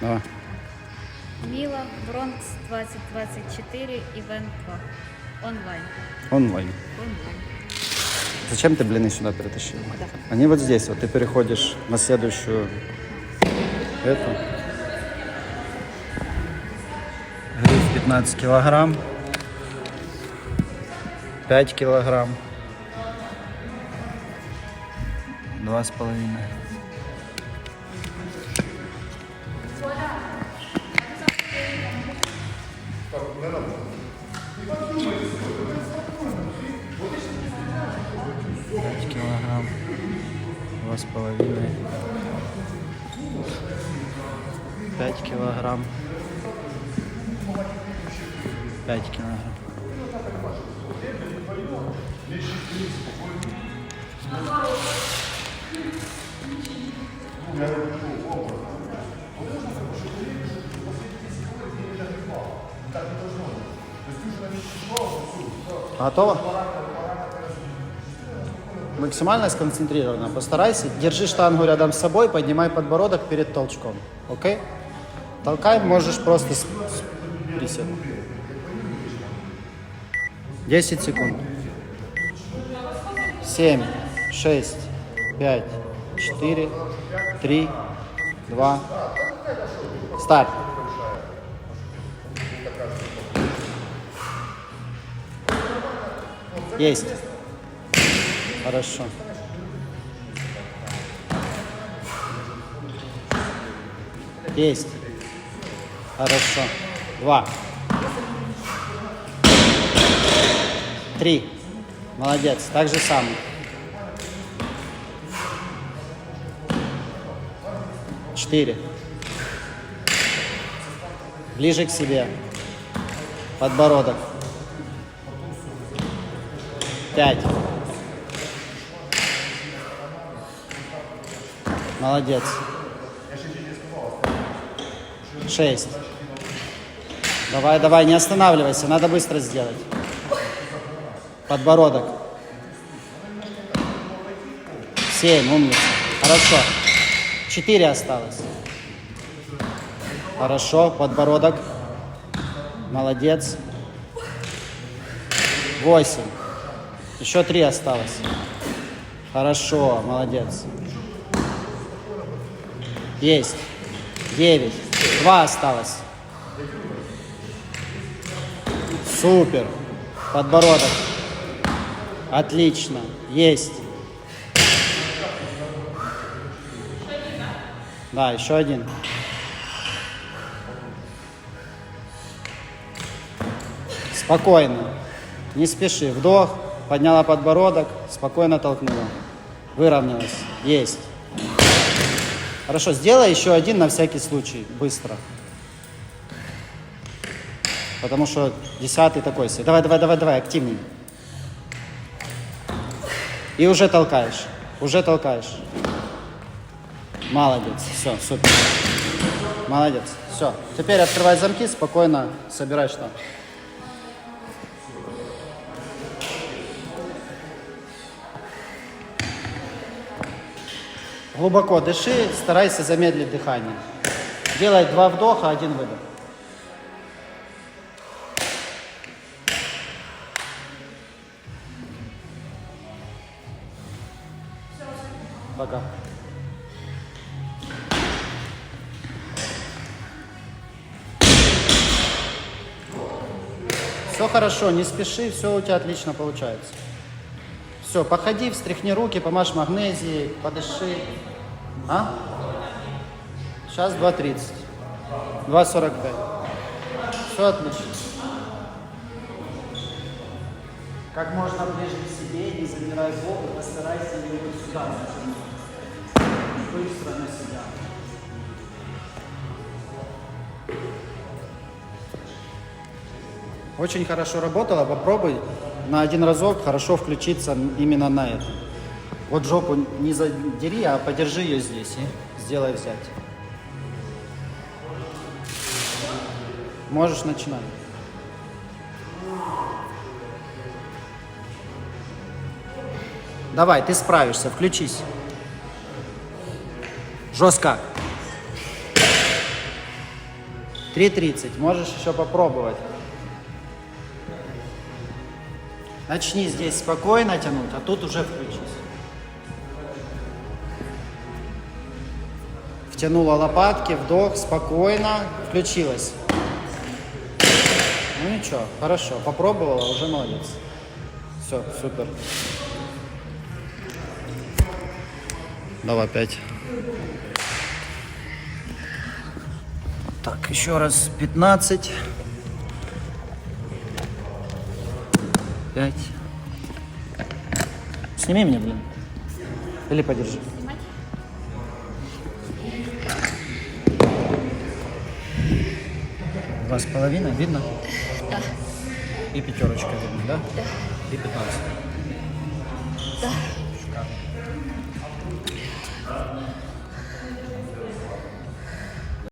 Давай. Міла, Бронкс 2024, Івент 2. Онлайн. Онлайн. Онлайн. Зачем ты блины сюда перетащил? Куда? Они вот здесь, вот ты переходишь на следующую эту. Гриф 15 килограмм. 5 килограмм. Два с половиной. Два с половиной. Пять килограмм. Пять килограмм. Готово? Максимально сконцентрированно. Постарайся, держи штангу рядом с собой, поднимай подбородок перед толчком. Окей? Толкай можешь просто с, с приседом. 10 секунд. 7, 6, 5, 4, 3, 2. Старт. Есть. Хорошо. Есть. Хорошо. Два. Три. Молодец. Так же самое. Четыре. Ближе к себе. Подбородок. Пять. Молодец. Шесть. Давай, давай, не останавливайся, надо быстро сделать. Подбородок. Семь, умница. Хорошо. Четыре осталось. Хорошо, подбородок. Молодец. Восемь. Еще три осталось. Хорошо, молодец. Есть. Девять. Два осталось. Супер. Подбородок. Отлично. Есть. Да, еще один. Спокойно. Не спеши. Вдох. Подняла подбородок. Спокойно толкнула. Выровнялась. Есть. Хорошо, сделай еще один на всякий случай. Быстро. Потому что десятый такой себе. Давай, давай, давай, давай, активней. И уже толкаешь. Уже толкаешь. Молодец. Все, супер. Молодец. Все. Теперь открывай замки, спокойно собирай штанг. Глубоко дыши, старайся замедлить дыхание. Делай два вдоха, один выдох. Пока. Все хорошо, не спеши, все у тебя отлично получается. Все, походи, встряхни руки, помажь магнезией, подыши. А? Сейчас 2.30. 2.45. Все отлично. Как можно ближе к себе, не замирай голову, постарайся не вот сюда зажимать. Быстро на себя. Очень хорошо работало, попробуй на один разок хорошо включиться именно на это. Вот жопу не задери, а подержи ее здесь и сделай взять. Можешь начинать. Давай, ты справишься, включись. Жестко. 3.30. Можешь еще попробовать. Начни здесь спокойно тянуть, а тут уже включись. Втянула лопатки, вдох, спокойно, включилась. Ну ничего, хорошо, попробовала, уже молодец. Все, супер. Давай пять. Так, еще раз 15. 5. Сними меня, блин. Или подержи. Два с половиной, видно? Да. И пятерочка видно, да? Да. И 15. Да.